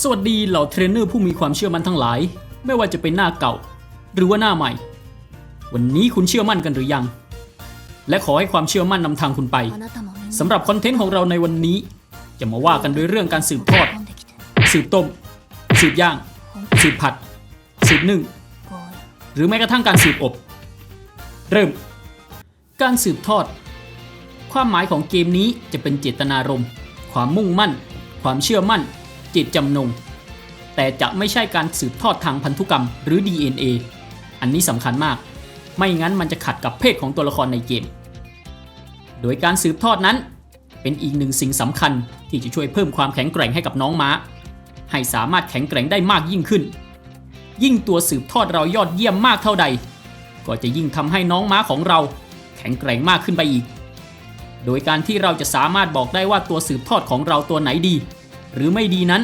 สวัสดีเหล่าเทรนเนอร์ผู้มีความเชื่อมั่นทั้งหลาย ไม่ว่าจะเป็นหน้าเก่า หรือว่าหน้าใหม่ วันนี้คุณเชื่อมั่นกันหรือยัง และขอให้ความเชื่อมั่นนำทางคุณไปสำหรับคอนเทนต์ของเราในวันนี้จะมาว่ากันด้วยเรื่องการสืบทอด สืบต้ม สืบย่าง สืบผัด สืบนึ่ง หรือแม้กระทั่งการสืบอบ เริ่ม การสืบทอด ความหมายของเกมนี้จะเป็นเจตนารมณ์ความมุ่งมั่น ความเชื่อมั่นจิตจำนง แต่จะไม่ใช่การสืบทอดทางพันธุกรรมหรือ DNA อันนี้สำคัญมาก ไม่งั้นมันจะขัดกับเพศของตัวละครในเกม โดยการสืบทอดนั้น เป็นอีกหนึ่งสิ่งสำคัญที่จะช่วยเพิ่มความแข็งแกร่งให้กับน้องม้า ให้สามารถแข็งแกร่งได้มากยิ่งขึ้น ยิ่งตัวสืบทอดเรายอดเยี่ยมมากเท่าใด ก็จะยิ่งทำให้น้องม้าของเรา แข็งแกร่งมากขึ้นไปอีก โดยการที่เราจะสามารถบอกได้ว่าตัวสืบทอดของเราตัวไหนดี หรือไม่ดีนั้น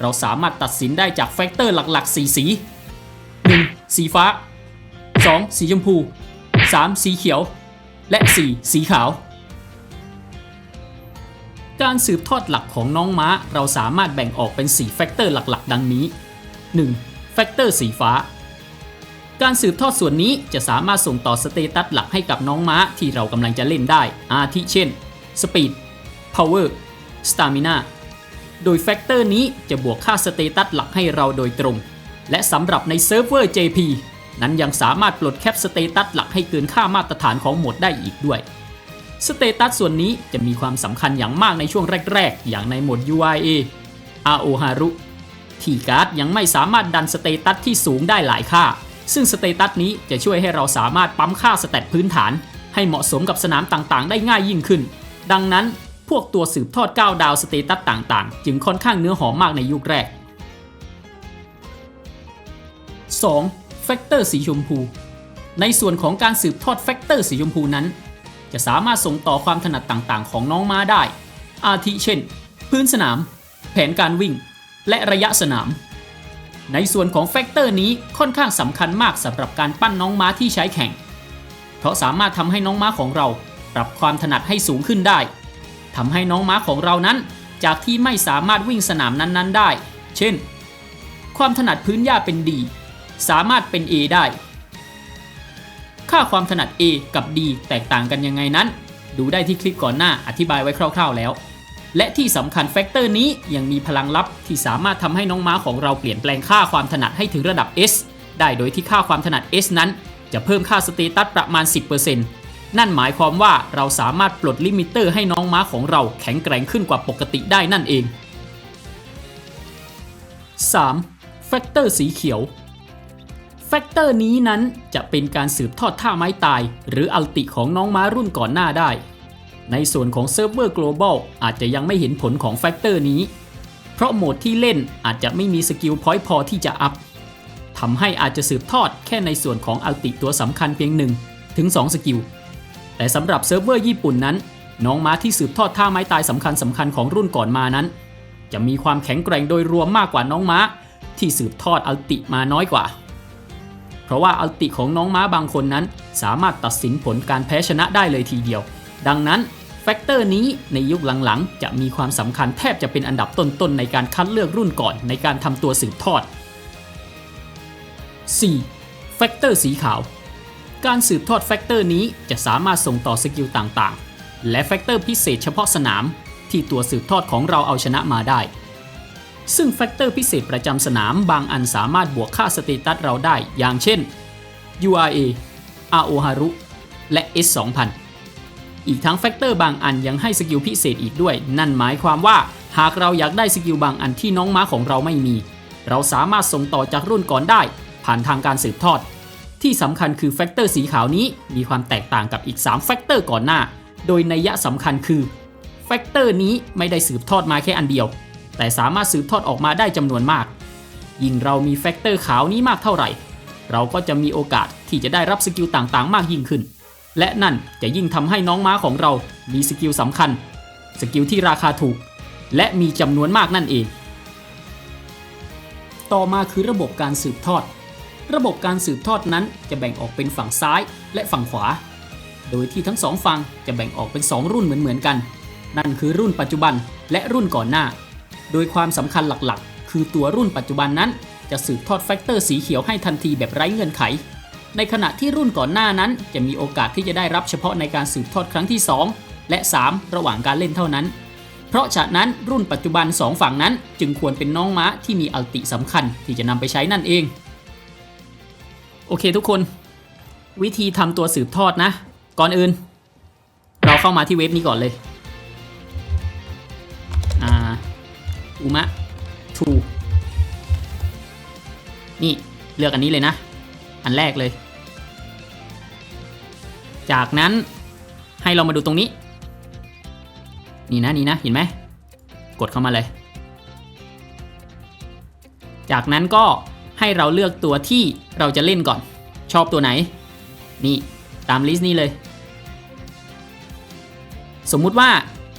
เราสามารถตัดสินได้จากแฟกเตอร์หลักๆ 4 สี 1. สีฟ้า 2. สีชมพู 3. สีเขียว และ 4. สีขาว การสืบทอดหลักของน้องม้าเราสามารถแบ่งออกเป็น 4 แฟกเตอร์หลักๆ ดังนี้ 1. แฟกเตอร์สีฟ้า การสืบทอดส่วนนี้จะสามารถส่งต่อสเตตัสหลักให้กับน้องม้าที่เรากำลังจะเล่นได้ อาทิเช่น Speed Power Stamina โดยแฟกเตอร์นี้จะบวกค่าสเตตัสหลักให้เราโดยตรง และสำหรับในเซิร์ฟเวอร์ JP นั้นยังสามารถปลดแคปสเตตัสหลักให้เกินค่ามาตรฐานของโหมดได้อีกด้วยสเตตัสส่วนนี้จะมีความสำคัญอย่างมากในช่วงแรก ๆ อย่างในโหมด UIA RO Haru ที่การ์ดยังไม่สามารถดันสเตตัสที่สูงได้หลายค่า ซึ่งสเตตัสนี้จะช่วยให้เราสามารถปั๊มค่าสแตทพื้นฐาน ให้เหมาะสมกับสนามต่างๆ ได้ง่ายยิ่งขึ้น ดังนั้นพวกตัวสืบทอด 9 ดาวสเตตัสต่างๆ จึงค่อนข้างเนื้อหอมมากในยุคแรก 2. แฟกเตอร์สีชมพู ในส่วนของการสืบทอดแฟกเตอร์สีชมพูนั้น จะสามารถส่งต่อความถนัดต่างๆ ของน้องม้าได้ อาทิเช่น พื้นสนาม แผนการวิ่ง และระยะสนาม ในส่วนของแฟกเตอร์นี้ค่อนข้างสำคัญมากสำหรับการปั้นน้องม้าที่ใช้แข่ง เพราะสามารถทำให้น้องม้าของเราปรับความถนัดให้สูงขึ้นได้ทำให้น้องม้าของเรานั้น จากที่ไม่สามารถวิ่งสนามนั้นๆได้ เช่น ความถนัดพื้นหญ้าเป็นดีสามารถเป็น A ได้ ค่าความถนัด A กับ D แตกต่างกันยังไงนั้น ดูได้ที่คลิปก่อนหน้าอธิบายไว้คร่าว ๆแล้ว และที่สำคัญแฟกเตอร์นี้ยังมีพลังลับที่สามารถทำให้น้องม้าของเราเปลี่ยนแปลงค่าความถนัดให้ถึงระดับ S ได้โดยที่ค่าความถนัด S นั้น จะเพิ่มค่าสเตตัสประมาณ 10%นั่นหมายความว่าเราสามารถปลดลิมิเตอร์ให้น้องม้าของเราแข็งแกร่งขึ้นกว่าปกติได้นั่นเอง 3. แฟกเตอร์สีเขียวแฟกเตอร์นี้นั้นจะเป็นการสืบทอดท่าไม้ตาย หรืออัลติของน้องม้ารุ่นก่อนหน้าได้ ในส่วนของเซิร์ฟเวอร์ global อาจจะยังไม่เห็นผลของแฟกเตอร์นี้ เพราะโหมดที่เล่นอาจจะไม่มีสกิลพอยต์พอที่จะอัพทำให้อาจจะสืบทอดแค่ในส่วนของอัลติตัวสำคัญเพียง1ถึง2สกิล แต่สำหรับเซิร์ฟเวอร์ญี่ปุ่นนั้น น้องม้าที่สืบทอดท่าไม้ตายสำคัญสำคัญของรุ่นก่อนมานั้น จะมีความแข็งแกร่งโดยรวมมากกว่าน้องม้า ที่สืบทอดอัลติมาน้อยกว่า เพราะว่าอัลติของน้องม้าบางคนนั้น สามารถตัดสินผลการแพ้ชนะได้เลยทีเดียว ดังนั้น กเตอร์นี้ในยุคหลังๆ จะมีความสำคัญแทบจะเป็นอันดับต้นๆ ในการคัดเลือกรุ่นก่อนในการทำตัวสืบทอด 4. แฟกเตอร์สีขาว การสืบทอดแฟกเตอร์นี้จะสามารถส่งต่อสกิลต่างๆ และแฟกเตอร์พิเศษเฉพาะสนาม ที่ตัวสืบทอดของเราเอาชนะมาได้ ซึ่งแฟกเตอร์พิเศษประจำสนามบางอันสามารถบวกค่าสเตตัสเราได้ อย่างเช่น URA RO Haru และ S 2000 อีกทั้งแฟกเตอร์บางอันยังให้สกิลพิเศษอีกด้วย นั่นหมายความว่า หากเราอยากได้สกิลบางอันที่น้องม้าของเราไม่มี เราสามารถส่งต่อจากรุ่นก่อนได้ ผ่านทางการสืบทอด ที่สำคัญคือแฟกเตอร์สีขาวนี้มีความแตกต่างกับอีก3แฟกเตอร์ก่อนหน้า โดยนัยยะสำคัญคือแฟกเตอร์นี้ไม่ได้สืบทอดมาแค่อันเดียว แต่สามารถสืบทอดออกมาได้จำนวนมาก ยิ่งเรามีแฟกเตอร์ขาวนี้มากเท่าไหร่ เราก็จะมีโอกาสที่จะได้รับสกิลต่างๆ มากยิ่งขึ้น และนั่นจะยิ่งทำให้น้องม้าของเรามีสกิลสำคัญ สกิลที่ราคาถูก และมีจำนวนมากนั่นเอง ต่อมาคือระบบการสืบทอด ระบบการสืบทอดนั้นจะแบ่งออกเป็นฝั่งซ้ายและฝั่งขวา โดยที่ทั้งสองฝั่งจะแบ่งออกเป็น 2 รุ่นเหมือนๆกัน นั่นคือรุ่นปัจจุบันและรุ่นก่อนหน้า โดยความสำคัญหลักๆ คือตัวรุ่นปัจจุบันนั้นจะสืบทอดแฟกเตอร์สีเขียวให้ทันทีแบบไร้เงื่อนไข ในขณะที่รุ่นก่อนหน้านั้น จะมีโอกาสที่จะได้รับเฉพาะในการสืบทอดครั้งที่ 2 และ 3 ระหว่างการเล่นเท่านั้น เพราะฉะนั้นรุ่นปัจจุบัน 2 ฝั่งนั้น จึงควรเป็นน้องม้าที่มีอัลติสำคัญที่จะนำไปใช้นั่นเอง โอเคทุกคน วิธีทำตัวสืบทอดนะ ก่อนอื่น เราเข้ามาที่เว็บนี้ก่อนเลยอ่าอุมะทูนี่เลือกอันนี้เลยนะ อันแรกเลย จากนั้นให้เรามาดูตรงนี้ นี่นะนี่นะเห็นไหมกดเข้ามาเลย จากนั้นก็ให้เราเลือกตัวที่เราจะเล่นก่อน ชอบตัวไหน นี่ตามลิสต์นี้เลย สมมุติว่า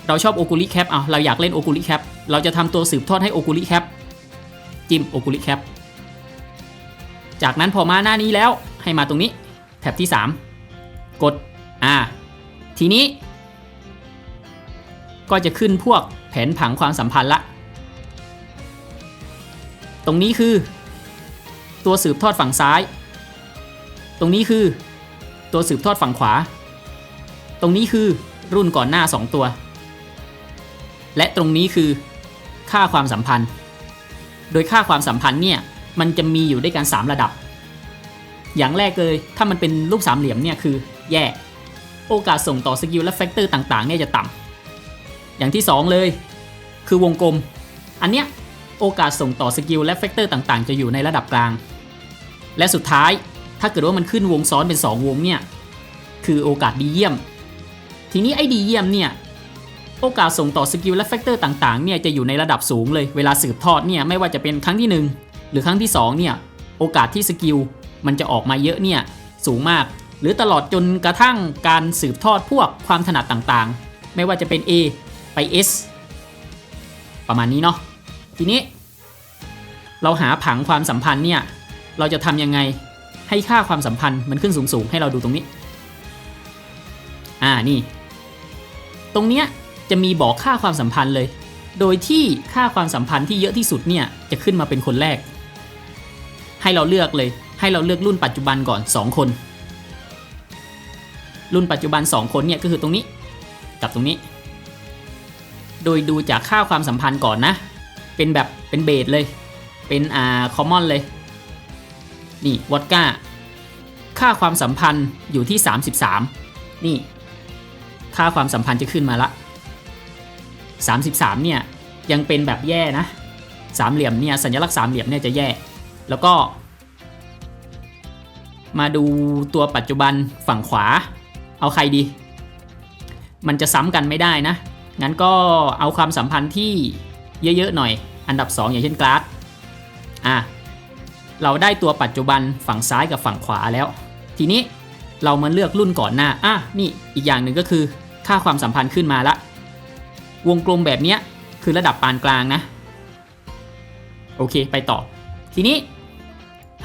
เราชอบโอ u ุลิแคปเอาเราอยากเล่นโอ u ุลิแคปเราจะทำตัวสืบทอดให้โอ u ุลิแคปจิ้มโอ u ุลิแคป จากนั้นพอมาหน้านี้แล้วให้มาตรงนี้แท็บที่ 3 กดอ่าทีนี้ ก็จะขึ้นพวกแผนผังความสัมพันธ์ละ ตรงนี้คือ ตัวสืบทอดฝั่งซ้าย ตรงนี้คือ ตัวสืบทอดฝั่งขวา ตรงนี้คือรุ่นก่อนหน้า 2 ตัว และตรงนี้คือ ค่าความสัมพันธ์ โดยค่าความสัมพันธ์เนี่ย มันจะมีอยู่ด้วยกัน 3 ระดับ อย่างแรกเลย ถ้ามันเป็นรูปสามเหลี่ยมเนี่ยคือแย่ โอกาสส่งต่อสกิลและแฟกเตอร์ต่างๆเนี่ยจะต่ำอย่างที่ 2 เลย คือวงกลม อันเนี้ยโอกาสส่งต่อสกิลและแฟกเตอร์ต่างๆ จะอยู่ในระดับกลาง และสุดท้ายถ้าเกิดว่ามันขึ้นวงซ้อนเป็น 2 วงเนี่ยคือโอกาสดีเยี่ยม ทีนี้ไอ้ดีเยี่ยมเนี่ยโอกาสส่งต่อสกิลและแฟกเตอร์ต่างๆเนี่ยจะอยู่ในระดับสูงเลยเวลาสืบทอดเนี่ยไม่ว่าจะเป็นครั้งที่ 1 หรือครั้งที่2เนี่ยโอกาสที่สกิลมันจะออกมาเยอะเนี่ยสูงมาก หรือตลอดจนกระทั่งการสืบทอดพวกความถนัดต่างๆ ไม่ว่าจะเป็น A ไป S ประมาณนี้เนาะทีนี้ เราหาผังความสัมพันธ์เนี่ยเราจะทำยังไงให้ค่าความสัมพันธ์มันขึ้นสูงๆ ให้เราดูตรงนี้ อ่านี่ ตรงเนี้ยจะมีบอกค่าความสัมพันธ์เลย โดยที่ค่าความสัมพันธ์ที่เยอะที่สุดเนี่ยจะขึ้นมาเป็นคนแรก ให้เราเลือกเลย ให้เราเลือกรุ่นปัจจุบันก่อน 2 คน รุ่นปัจจุบัน 2 คนเนี่ยก็คือตรงนี้กับตรงนี้ โดยดูจากค่าความสัมพันธ์ก่อนนะ เป็นแบบเป็นเบสเลย เป็นอ่าคอมมอนเลย นี่วอดก้า ค่าความสัมพันธ์อยู่ที่ 33 นี่ ค่าความสัมพันธ์จะขึ้นมาละ 33 เนี่ยยังเป็นแบบแย่นะ สามเหลี่ยมเนี่ยสัญลักษณ์สามเหลี่ยมเนี่ยจะแย่ แล้วก็ มาดูตัวปัจจุบันฝั่งขวา เอาใครดี มันจะซ้ำกันไม่ได้นะ งั้นก็เอาความสัมพันธ์ที่เยอะๆหน่อย อันดับ 2 อย่างเช่นกราฟอะเราได้ตัวปัจจุบันฝั่งซ้ายกับฝั่งขวาแล้ว ทีนี้เรามาเลือกรุ่นก่อนหน้า อะ นี่อีกอย่างหนึ่งก็คือ ค่าความสัมพันธ์ขึ้นมาละ วงกลมแบบนี้คือระดับปานกลางนะ โอเค ไปต่อ ทีนี้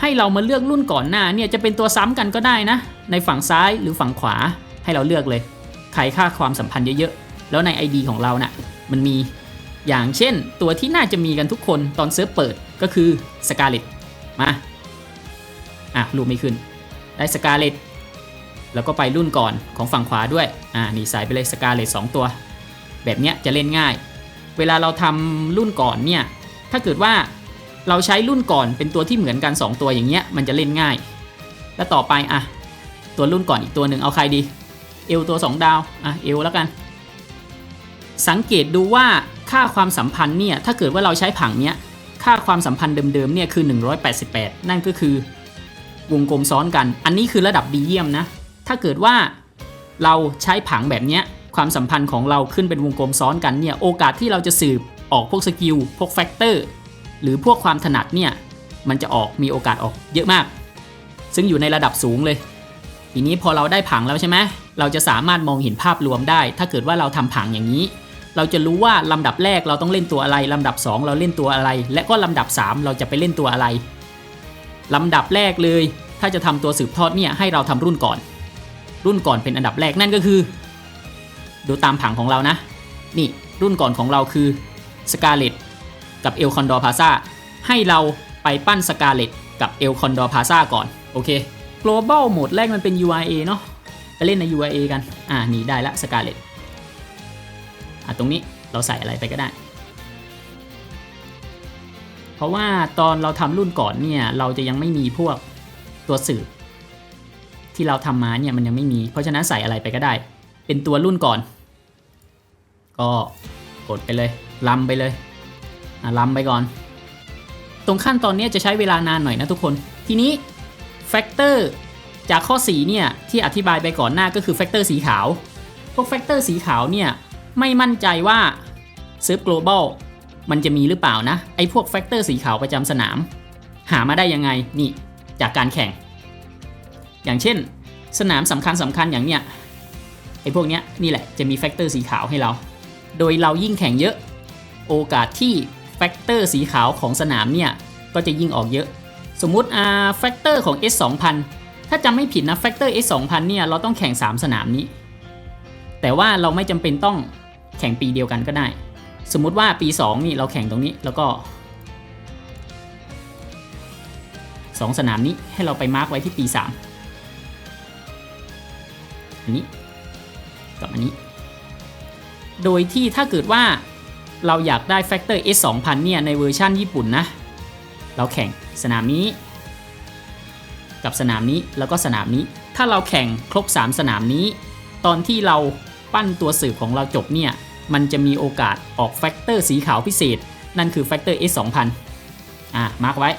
ให้เรามาเลือกรุ่นก่อนหน้าเนี่ยจะเป็นตัวซ้ำกันก็ได้นะ ในฝั่งซ้ายหรือฝั่งขวาให้เราเลือกเลยใครค่าความสัมพันธ์เยอะๆ แล้วใน ID ของเรานะ่ะมันมีอย่างเช่น ตัวที่น่าจะมีกันทุกคนตอนเซิร์ฟเปิดก็คือสกาเลตมาอะรูปไม่ขึ้น ได้สกาเลตแล้วก็ไปรุ่นก่อนของฝั่งขวาด้วยอ่านี่ใส่ไปเลยสกาเลตสตัว แบบเนี้ยจะเล่นง่าย เวลาเราทำรุ่นก่อนเนี่ยถ้าเกิดว่า เราใช้รุ่นก่อนเป็นตัวที่เหมือนกัน 2 ตัวอย่างเงี้ยมันจะเล่นง่าย แล้วต่อไปอะตัวรุ่นก่อนอีกตัวหนึ่งเอาใครดี เอลตัว 2 ดาวอะเอลแล้วกัน สังเกตดูว่าค่าความสัมพันธ์เนี่ยถ้าเกิดว่าเราใช้ผังเนี้ยค่าความสัมพันธ์เดิมๆเนี่ยคือ 188 นั่นก็คือวงกลมซ้อนกัน อันนี้คือระดับดีเยี่ยมนะ ถ้าเกิดว่าเราใช้ผังแบบเนี้ยความสัมพันธ์ของเราขึ้นเป็นวงกลมซ้อนกันเนี่ยโอกาสที่เราจะสืบออกพวกสกิลพวกแฟกเตอร์ หรือพวกความถนัดเนี่ยมันจะออกมีโอกาสออกเยอะมาก ซึ่งอยู่ในระดับสูงเลย ทีนี้พอเราได้ผังแล้วใช่ไหมเราจะสามารถมองเห็นภาพรวมได้ ถ้าเกิดว่าเราทำผังอย่างนี้ เราจะรู้ว่าลำดับแรกเราต้องเล่นตัวอะไรลำดับ 2 เราเล่นตัวอะไร และก็ลำดับ 3 เราจะไปเล่นตัวอะไรลำดับแรกเลย ถ้าจะทำตัวสืบทอดเนี่ยให้เราทำรุ่นก่อน รุ่นก่อนเป็นอันดับแรกนั่นก็คือ ดูตามผังของเรานะ นี่รุ่นก่อนของเราคือสกาเลต กับเอลคอนดอร์พาซาให้เราไปปั้นสกาเลตกับเอลคอนดอร์พาซาก่อน โอเค global โหมดแรกมันเป็น URA เนาะไปเล่นใน URA กัน อ่านี่ได้ละสกาเลตอะตรงนี้เราใส่อะไรไปก็ได้ เพราะว่าตอนเราทำรุ่นก่อนเนี่ย เราจะยังไม่มีพวกตัวสืบที่เราทำมาเนี่ยมันยังไม่มี เพราะฉะนั้นใส่อะไรไปก็ได้ เป็นตัวรุ่นก่อน ก็กดไปเลยลำไปเลย ล้ำไปก่อน ตรงขั้นตอนนี้จะใช้เวลานานหน่อยนะทุกคน ทีนี้แฟกเตอร์จากข้อสีเนี่ยที่อธิบายไปก่อนหน้าก็คือแฟกเตอร์สีขาว พวกแฟกเตอร์สีขาวเนี่ยไม่มั่นใจว่าเซิร์ฟ global มันจะมีหรือเปล่านะ ไอ้พวกแฟกเตอร์สีขาวประจำสนาม หามาได้ยังไงนี่จากการแข่ง อย่างเช่น สนามสำคัญสำคัญอย่างเนี้ยไอ้พวกเนี้ยนี่แหละจะมีแฟกเตอร์สีขาวให้เรา โดยเรายิ่งแข่งเยอะ โอกาสที่ ฟกเตอร์สีขาวของสนามเนี่ย ก็จะยิ่งออกเยอะ สมมุติอ่าแฟกเตอร์ของ S 2 0 0ถ้าจำไม่ผิดนะแฟกเตอร์ S 2000เนี่ยเราต้องแข่ง 3 สนามนี้ แต่ว่าเราไม่จำเป็นต้องแข่งปีเดียวกันก็ได้ สมมุติว่าปี 2 นี่เราแข่งตรงนี้แล้วก็ 2 สนามนี้ให้เราไปมาร์กไว้ที่ปี 3 อันนี้กับอันนี้ โดยที่ถ้าเกิดว่า เราอยากได้ Factor S 2000เนี่ยในเวอร์ชั่นญี่ปุ่นนะ เราแข่งสนามนี้ กับสนามนี้แล้วก็สนามนี้ ถ้าเราแข่งครบ 3 สนามนี้ ตอนที่เราปั้นตัวสืบของเราจบเนี่ย มันจะมีโอกาสออกแฟกเตอร์สีขาวพิเศษ นั่นคือ Factor S 2000อะมาร์กไว้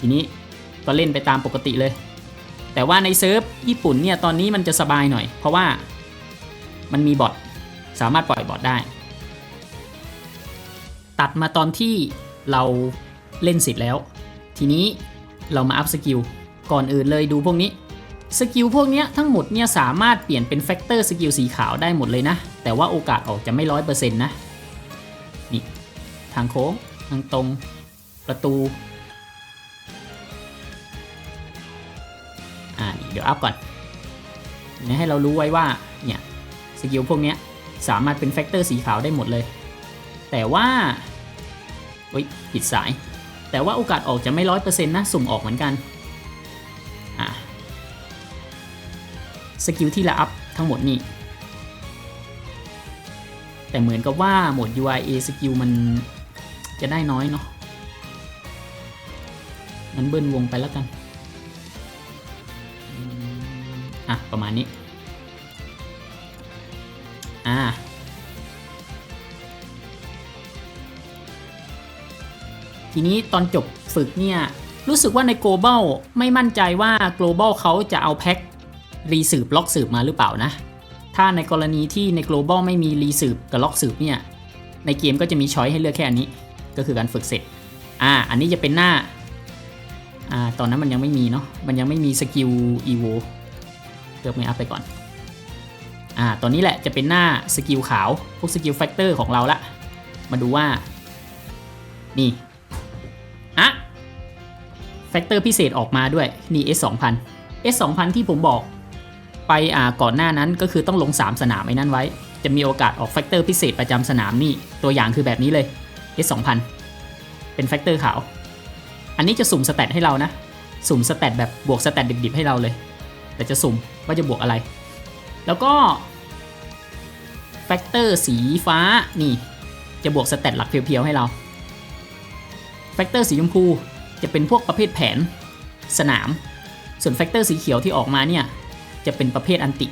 ทีนี้ก็เล่นไปตามปกติเลย แต่ว่าในเซิร์ฟญี่ปุ่นเนี่ย ตอนนี้มันจะสบายหน่อย เพราะว่ามันมีบอทสามารถปล่อยบอทได้ ตัดมาตอนที่เราเล่นเสร็จแล้ว ทีนี้เรามาอัพสกิลก่อนอื่นเลยดูพวกนี้สกิลพวกนี้ทั้งหมดเนี่ยสามารถเปลี่ยนเป็นแฟกเตอร์สกิลสีขาวได้หมดเลยนะ แต่ว่าโอกาสออกจะไม่ร้อยเปอร์เซ็นต์นะ นี่ ทางโค้ง ทางตรง ประตู อ่าเดี๋ยวอัพก่อนเนี่ยให้เรารู้ไว้ว่า เนี่ย สกิลพวกนี้สามารถเป็นแฟกเตอร์สีขาวได้หมดเลย แต่ว่าเฮ้ยผิดสาย แต่ว่าโอกาสออกจะไม่ร้อยเปอร์เซ็นต์นะ สุ่มออกเหมือนกันอะสกิลที่เราอัพทั้งหมดนี่ แต่เหมือนกับว่าโหมด UIA สกิลมันจะได้น้อยเนาะงั้นเบิ้ลวงไปแล้วกัน อะ ประมาณนี้ ทีนี้ตอนจบฝึกเนี่ยรู้สึกว่าใน global ไม่มั่นใจว่า global เขาจะเอาแพ็ครีสืบล็อกสืบมาหรือเปล่านะ ถ้าในกรณีที่ใน global ไม่มีรีสืบกับล็อกสืบเนี่ยในเกมก็จะมีช้อยให้เลือกแค่อันนี้ ก็คือการฝึกเสร็จอ่าอันนี้จะเป็นหน้าอ่าตอนนั้นมันยังไม่มีเนาะมันยังไม่มีสกิล evo เลือกไม่อัพไปก่อนอ่าตอนนี้แหละจะเป็นหน้าสกิลขาวพวกสกิลแฟกเตอร์ของเราละมาดูว่านี่ ฟกเตอร์พิเศษออกมาด้วยนี่ S 2000 S 2000ที่ผมบอกไปอ่าก่อนหน้านั้นก็คือต้องลง 3 สนามไอ้นั่นไว้ จะมีโอกาสออกแฟกเตอร์พิเศษประจำสนามนี่ตัวอย่างคือแบบนี้เลย S 2000เป็นแฟกเตอร์ขาว อันนี้จะสุ่มสเตตให้เรานะ สุ่มสเตตแบบบวกสเตตดิบๆให้เราเลย แต่จะสุ่มว่าจะบวกอะไร แล้วก็แฟกเตอร์สีฟ้านี่ จะบวกสเตตหลักเพียวๆให้เราแฟกเตอร์สีชมพู จะเป็นพวกประเภทแผน สนาม ส่วนแฟกเตอร์สีเขียวที่ออกมาเนี่ย จะเป็นประเภทอันติ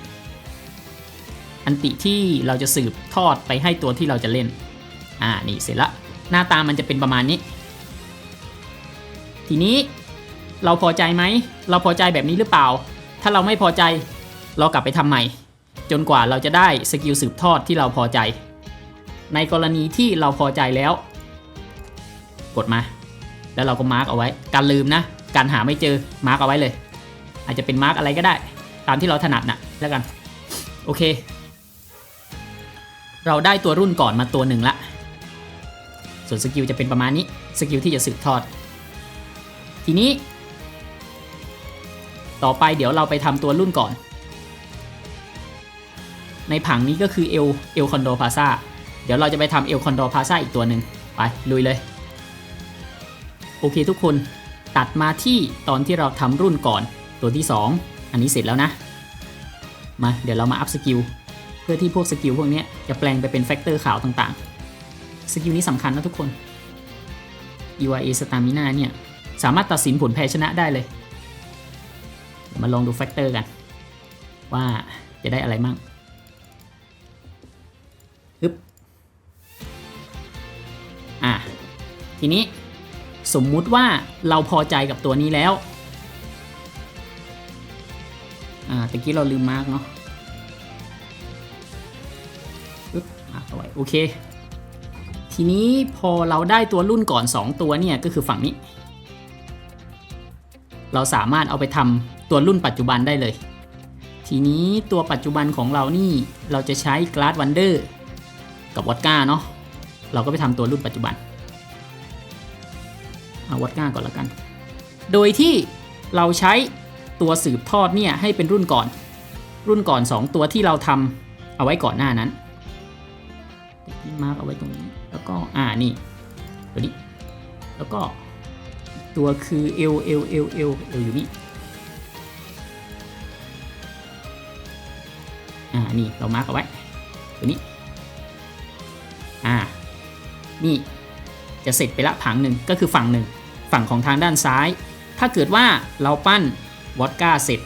อันติที่เราจะสืบทอดไปให้ตัวที่เราจะเล่น อ่า นี่เสร็จละ หน้าตามันจะเป็นประมาณนี้ ทีนี้เราพอใจไหม เราพอใจแบบนี้หรือเปล่า ถ้าเราไม่พอใจ เรากลับไปทำใหม่ จนกว่าเราจะได้สกิลสืบทอดที่เราพอใจ ในกรณีที่เราพอใจแล้ว กดมา แล้วเราก็มาร์กเอาไว้ การลืมนะ การหาไม่เจอมาร์กเอาไว้เลย อาจจะเป็นมาร์กอะไรก็ได้ ตามที่เราถนัดนะแล้วกัน โอเค เราได้ตัวรุ่นก่อนมาตัวหนึ่งละ ส่วนสกิลจะเป็นประมาณนี้ สกิลที่จะสืบทอด ทีนี้ ต่อไปเดี๋ยวเราไปทำตัวรุ่นก่อน ในผังนี้ก็คือเอลเอลคอนโดพาซาเดี๋ยวเราจะไปทำเอลคอนโดพาซาอีกตัวหนึ่งไปลุยเลย โอเคทุกคนตัดมาที่ตอนที่เราทำรุ่นก่อนตัวที่ 2 อันนี้เสร็จแล้วนะ มาเดี๋ยวเรามาอัพสกิลเพื่อที่พวกสกิลพวกนี้จะแปลงไปเป็นแฟกเตอร์ขาวต่างๆ สกิลนี้สำคัญนะทุกคน EYA Stamina เนี่ย สามารถตัดสินผลแพ้ชนะได้เลยเยมาลองดูแฟกเตอร์กัน ว่าจะได้อะไรมั่งฮึบอะทีนี้ สมมุติว่าเราพอใจกับตัวนี้แล้ว อ่าตะกี้เราลืมมาร์กเนาะปึ๊บมาเอาไว้โอเค ทีนี้พอเราได้ตัวรุ่นก่อน 2 ตัวเนี่ยก็คือฝั่งนี้ เราสามารถเอาไปทำตัวรุ่นปัจจุบันได้เลย ทีนี้ตัวปัจจุบันของเรานี่เราจะใช้ Glass Wonder กับวอดก้าเนาะเราก็ไปทำตัวรุ่นปัจจุบัน เอาวอดก้าก่อนละกัน โดยที่เราใช้ตัวสืบทอดเนี่ยให้เป็นรุ่นก่อน รุ่นก่อน 2 ตัวที่เราทำเอาไว้ก่อนหน้านั้นมาร์กเอาไว้ตรงนี้ แล้วก็อ่านี่ตัวนี้ แล้วก็ตัวคือ L L L L L อยู่นี่อ่านี่เรามาร์กเอาไว้ตัวนี้อ่านี่ จะเสร็จไปละผังหนึ่งก็คือฝั่งหนึ่งฝั่งของทางด้านซ้าย ถ้าเกิดว่าเราปั้นวอดก้าเสร็จ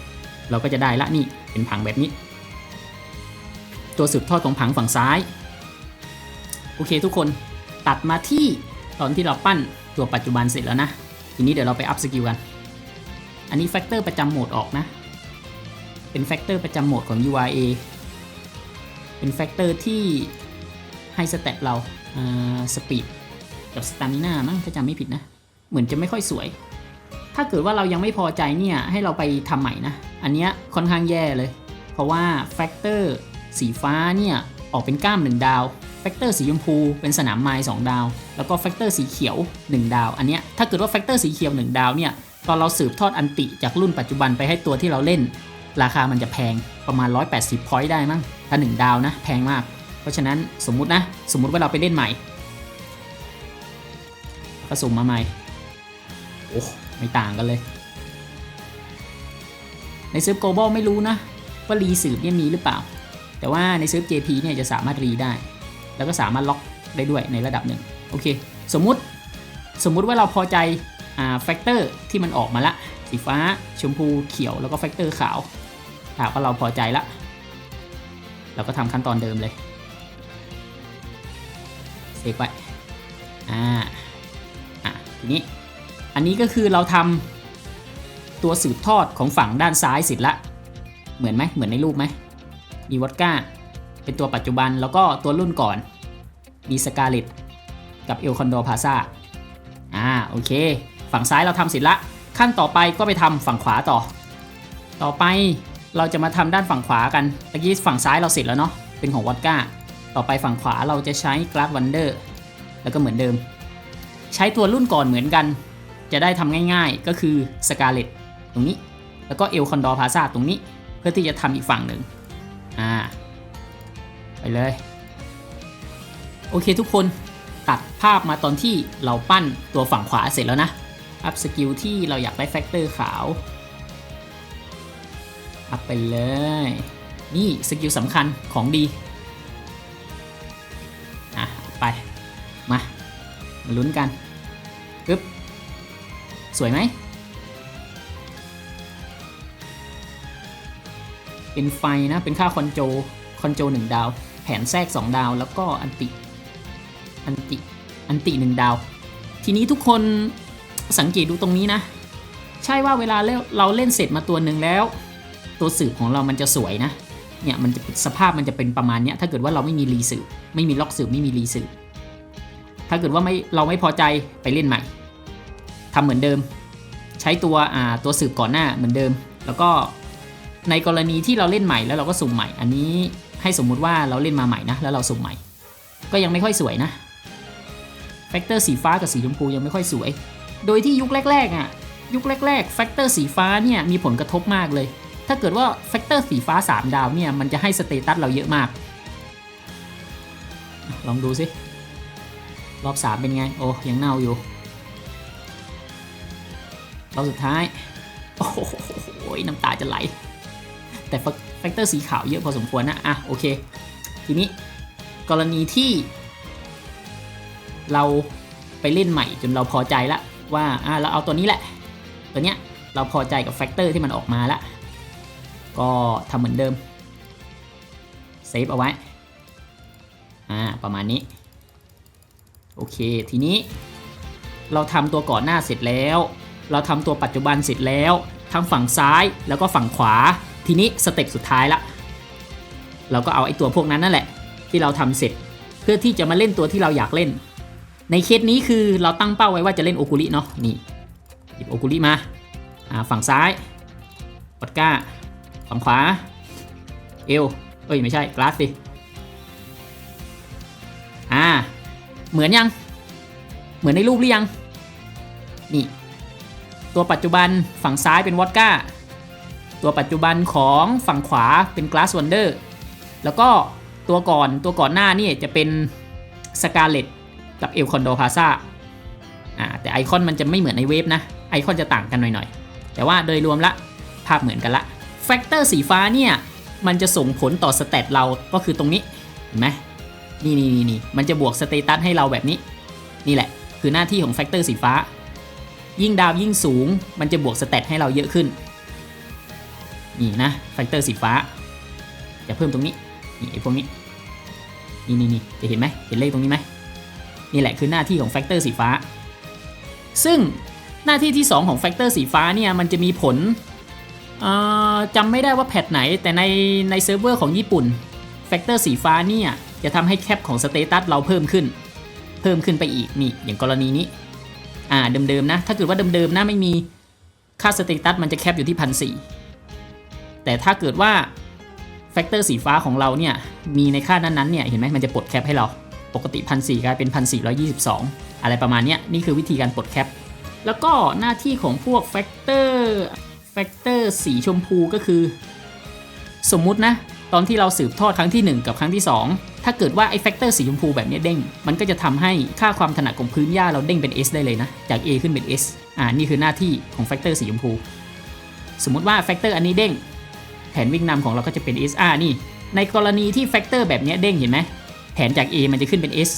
เราก็จะได้ละนี่เป็นผังแบบนี้ ตัวสืบทอดของผังฝั่งซ้าย โอเคทุกคนตัดมาที่ตอนที่เราปั้นตัวปัจจุบันเสร็จแล้วนะ ทีนี้เดี๋ยวเราไปอัพสกิลกัน อันนี้แฟกเตอร์ประจำโหมดออกนะ เป็นแฟกเตอร์ประจำโหมดของ URA เป็นแฟกเตอร์ที่ให้สเตตเราสปีด กับสตามิน่ามั้งถ้าจำไม่ผิดนะ เหมือนจะไม่ค่อยสวย ถ้าเกิดว่าเรายังไม่พอใจเนี่ยให้เราไปทำใหม่นะ อันเนี้ยค่อนข้างแย่เลย เพราะว่าแฟกเตอร์สีฟ้าเนี่ยออกเป็นก้าม1ดาวแฟกเตอร์สีชมพูเป็นสนามไม้2ดาว แล้วก็แฟกเตอร์สีเขียว 1 ดาว อันเนี้ยถ้าเกิดว่าแฟกเตอร์สีเขียว 1 ดาวเนี่ยตอนเราสืบทอดอันติจากรุ่นปัจจุบันไปให้ตัวที่เราเล่น ราคามันจะแพงประมาณ 180 พอยต์ได้มั้งถ้า 1 ดาวนะ แพงมาก เพราะฉะนั้นสมมุตินะ สมมุติว่าเราไปเล่นใหม่ ก็สุ่มมาใหม่ โอ้ไม่ต่างกันเลย ในเซิร์ฟโกลบอลไม่รู้นะ ว่ารีสืบเนี่ยมีหรือเปล่า แต่ว่าในเซิร์ฟ JP เนี่ยจะสามารถรีได้ แล้วก็สามารถล็อกได้ด้วยในระดับหนึ่งโอเค สมมุติสมมุติว่าเราพอใจอ่าแฟกเตอร์ที่มันออกมาละ สีฟ้า ชมพูเขียวแล้วก็แฟกเตอร์ขาวถ้าว่าเราพอใจละ เราก็ทำขั้นตอนเดิมเลยเซฟไว้อ่า ทีนี้อันนี้ก็คือเราทำตัวสืบทอดของฝั่งด้านซ้ายเสร็จละ เหมือนไหมเหมือนในรูปไหมมีวอดก้า เป็นตัวปัจจุบันแล้วก็ตัวรุ่นก่อน มีสกาเลตกับเอลคอนโดพาซาอ่าโอเค ฝั่งซ้ายเราทำเสร็จละ ขั้นต่อไปก็ไปทำฝั่งขวาต่อ ต่อไปเราจะมาทำด้านฝั่งขวากันตะกี้ฝั่งซ้ายเราเสร็จแล้วเนาะเป็นของวอดก้า ต่อไปฝั่งขวาเราจะใช้กราฟวันเดอร์แล้วก็เหมือนเดิม ใช้ตัวรุ่นก่อนเหมือนกัน จะได้ทำง่ายๆก็คือสกาเลตตรงนี้ แล้วก็เอลคอนดอร์พาซาตรงนี้ เพื่อที่จะทำอีกฝั่งหนึ่งอ่าไปเลย โอเคทุกคนตัดภาพมาตอนที่เราปั้นตัวฝั่งขวาเสร็จแล้วนะอัพสกิลที่เราอยากได้แฟกเตอร์ขาวอัพไปเลย นี่สกิลสำคัญของดี ลุ้นกันปึ๊บสวยไหมเป็นไฟนะ เป็นค่าคอนโจคอนโจหนึ่งดาว แผนแทรก2ดาว แล้วก็อันติ อันติ อันติหนึ่งดาว ทีนี้ทุกคนสังเกตดูตรงนี้นะ ใช่ว่าเวลาเราเล่นเสร็จมาตัวหนึ่งแล้ว ตัวสืบของเรามันจะสวยนะ เนี่ยมันจะสภาพมันจะเป็นประมาณเนี้ยถ้าเกิดว่าเราไม่มีรีสืบไม่มีล็อกสืบไม่มีรีสืบ ถ้าเกิดว่าไม่เราไม่พอใจไปเล่นใหม่ทำเหมือนเดิม ใช้ตัวตัวสืบก่อนหน้าเหมือนเดิม แล้วก็ในกรณีที่เราเล่นใหม่แล้วเราก็สุ่มใหม่ อันนี้ให้สมมุติว่าเราเล่นมาใหม่นะแล้วเราสุ่มใหม่ ก็ยังไม่ค่อยสวยนะแฟกเตอร์สีฟ้ากับสีชมพูยังไม่ค่อยสวย โดยที่ยุคแรกๆอะยุคแรกๆแฟกเตอร์สีฟ้าเนี่ยมีผลกระทบมากเลย ถ้าเกิดว่าแฟกเตอร์สีฟ้า 3 ดาวเนี่ยมันจะให้สเตตัสเราเยอะมาก ลองดูสิ รอบ 3 เป็นไง โอ้ยังเน่าอยู่ รอบสุดท้าย โอ้โหน้ำตาจะไหล แต่แฟกเตอร์สีขาวเยอะพอสมควรนะ อะ โอเค ทีนี้กรณีที่ เราไปเล่นใหม่จนเราพอใจละว่า อะเราเอาตัวนี้แหละ ตัวเนี้ยเราพอใจกับแฟกเตอร์ที่มันออกมาละก็ทำเหมือนเดิมเซฟเอาไว้ อ่า ประมาณนี้ โอเค ทีนี้เราทำตัวก่อนหน้าเสร็จแล้ว เราทำตัวปัจจุบันเสร็จแล้ว ทั้งฝั่งซ้ายแล้วก็ฝั่งขวา ทีนี้สเต็ปสุดท้ายละเราก็เอาไอ้ตัวพวกนั้นนั่นแหละ ที่เราทำเสร็จ เพื่อที่จะมาเล่นตัวที่เราอยากเล่น ในเคสนี้คือเราตั้งเป้าไว้ว่าจะเล่นโอกุริเนาะนี่หยิบโอกุริมาอ่าฝั่งซ้ายปอดก้า ฝั่งขวา เอวเอ้ยไม่ใช่กลาสสิ เหมือนยัง เหมือนในรูปหรือยัง นี่ ตัวปัจจุบันฝั่งซ้ายเป็นวอดก้า ตัวปัจจุบันของฝั่งขวาเป็น Glass Wonder แล้วก็ตัวก่อนตัวก่อนหน้านี่จะเป็นสกาเลตกับเอลคอนโดพาซาอ่าแต่ไอคอนมันจะไม่เหมือนในเวฟนะ ไอคอนจะต่างกันหน่อยๆ แต่ว่าโดยรวมละภาพเหมือนกันละแฟกเตอร์สีฟ้าเนี่ย มันจะส่งผลต่อสเตตเราก็คือตรงนี้ เห็นไหม นี่นี่นี่นี่มันจะบวกสเตตัสให้เราแบบนี้ นี่แหละ คือหน้าที่ของแฟกเตอร์สีฟ้า ยิ่งดาวยิ่งสูง มันจะบวกสเตตให้เราเยอะขึ้น นี่นะแฟกเตอร์สีฟ้า จะเพิ่มตรงนี้ นี่ไอ้พวกนี้ นี่นี่นี่จะเห็นไหมเห็นเลขตรงนี้ไหม นี่แหละคือหน้าที่ของแฟกเตอร์สีฟ้า ซึ่งหน้าที่ที่ 2 ของแฟกเตอร์สีฟ้าเนี่ยมันจะมีผลจำไม่ได้ว่าแพทไหนแต่ในในเซิร์ฟเวอร์ของญี่ปุ่นแฟกเตอร์สีฟ้าเนี่ย จะทำให้แคปของสเตตัสเราเพิ่มขึ้น เพิ่มขึ้นไปอีกนี่อย่างกรณีนี้ อ่าเดิมๆนะ ถ้าเกิดว่าเดิมๆนะไม่มีค่าสเตตัสมันจะแคปอยู่ที่พันสแต่ถ้าเกิดว่าแฟกเตอร์สีฟ้าของเราเนี่ยมีในค่านั้นๆเนี่ยเห็นไหมมันจะปลดแคปให้เราปกติพันสกลายเป็นพันสี่อะไรประมาณนี้นี่คือวิธีการปลดแคป แล้วก็หน้าที่ของพวกแฟกเตอร์แฟกเตอร์สีชมพูก็คือ สมมุตินะ ตอนที่เราสืบทอดครั้งที่ 1 กับครั้งที่ 2 ถ้าเกิดว่าไอ้แฟกเตอร์สีชมพูแบบนี้เด้ง มันก็จะทำให้ค่าความถนัดของพื้นหญ้าเราเด้งเป็น S ได้เลยนะ จาก A ขึ้นเป็น S อ่า นี่คือหน้าที่ของแฟกเตอร์สีชมพู สมมุติว่าแฟกเตอร์อันนี้เด้ง แผนวิ่งนำของเราก็จะเป็น S อ่านี่ ในกรณีที่แฟกเตอร์แบบนี้เด้งเห็นไหม แผนจาก A มันจะขึ้นเป็น S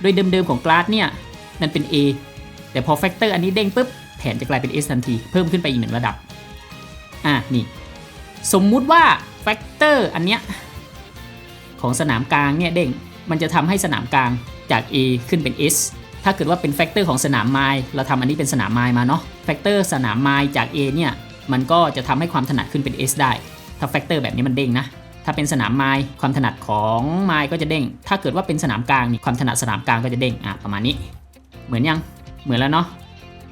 โดยเดิมๆของกราฟเนี่ยมันเป็น A แต่พอแฟกเตอร์อันนี้เด้งปุ๊บ แผนจะกลายเป็น S ทันที เพิ่มขึ้นไปอีกหนึ่งระดับ อะนี่ สมมุติว่าแฟกเตอร์อันเนี้ย ของสนามกลางเนี่ยเด้งมันจะทำให้สนามกลางจาก A ขึ้นเป็น S ถ้าเกิดว่าเป็นแฟกเตอร์ของสนามไม้เราทำอันนี้เป็นสนามไม้มาเนาะแฟกเตอร์สนามไม้จาก A เนี่ยมันก็จะทำให้ความถนัดขึ้นเป็น S ได้ ถ้าแฟกเตอร์แบบนี้มันเด้งนะ ถ้าเป็นสนามไม้ความถนัดของไม้ก็จะเด้ง ถ้าเกิดว่าเป็นสนามกลางนี่ความถนัดสนามกลางก็จะเด้งอะประมาณนี้ เหมือนยังเหมือนแล้วเนาะ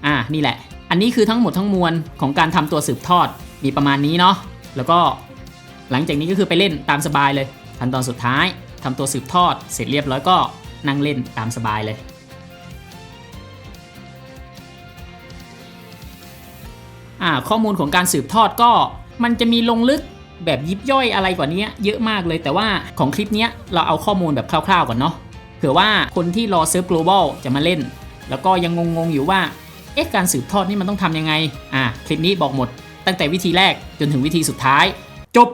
อ่านี่แหละ อันนี้คือทั้งหมดทั้งมวลของการทำตัวสืบทอดมีประมาณนี้เนาะแล้วก็หลังจากนี้ก็คือไปเล่นตามสบายเลย ขั้นตอนสุดท้ายทำตัวสืบทอดเสร็จเรียบร้อยก็นั่งเล่นตามสบายเลยอ่าข้อมูลของการสืบทอดก็มันจะมีลงลึกแบบยิบย่อยอะไรกว่านี้เยอะมากเลยแต่ว่าของคลิปนี้เราเอาข้อมูลแบบคร่าวๆก่อนเนาะเผื่อว่าคนที่รอเซิร์ฟ global จะมาเล่น แล้วก็ยังงงๆอยู่ว่าเอ๊ะการสืบทอดนี่มันต้องทำยังไงอ่าคลิปนี้บอกหมด ตั้งแต่วิธีแรกจนถึงวิธีสุดท้าย จบ